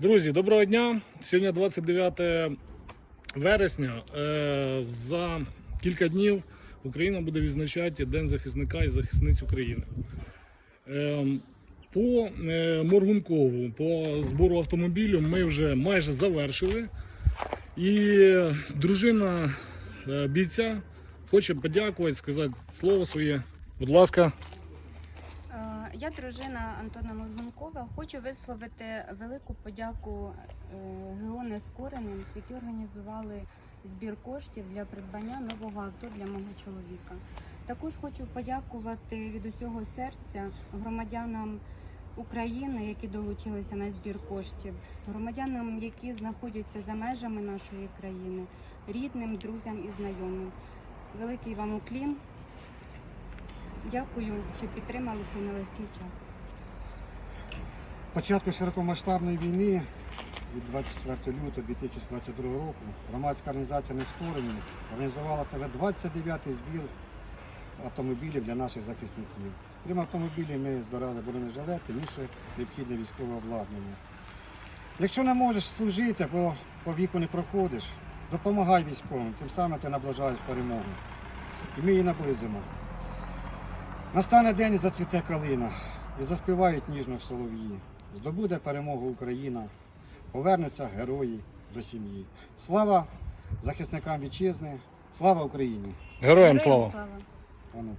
Друзі, доброго дня. Сьогодні 29 вересня. Е, За кілька днів Україна буде відзначати День захисника і захисниць України. Е, По е, Моргункову, по збору автомобілів ми вже майже завершили. І дружина бійця хоче подякувати, сказати слово своє. Будь ласка. Я дружина Антона Моргункова. Хочу висловити велику подяку е, ГО Нескореним, які організували збір коштів для придбання нового авто для мого чоловіка. Також хочу подякувати від усього серця громадянам України, які долучилися на збір коштів, громадянам, які знаходяться за межами нашої країни, рідним, друзям і знайомим. Великий вам уклін. Дякую, що підтримали цей нелегкий час. початку широкомасштабної війни від 24 лютого 2022 року громадська організація Нескорені організувала це вже 29-й збір автомобілів для наших захисників. Крім автомобілів, ми збирали бронежилети, інше необхідне військове обладнання. Якщо не можеш служити, бо по віку не проходиш, допомагай військовим, тим самим ти наближаєш перемогу. І ми її наблизимо. Настане день і зацвіте калина, і заспівають ніжно солов'ї. Здобуде перемогу Україна, повернуться герої до сім'ї. Слава захисникам вітчизни, слава Україні! Героям Героям слава! слава! Ану.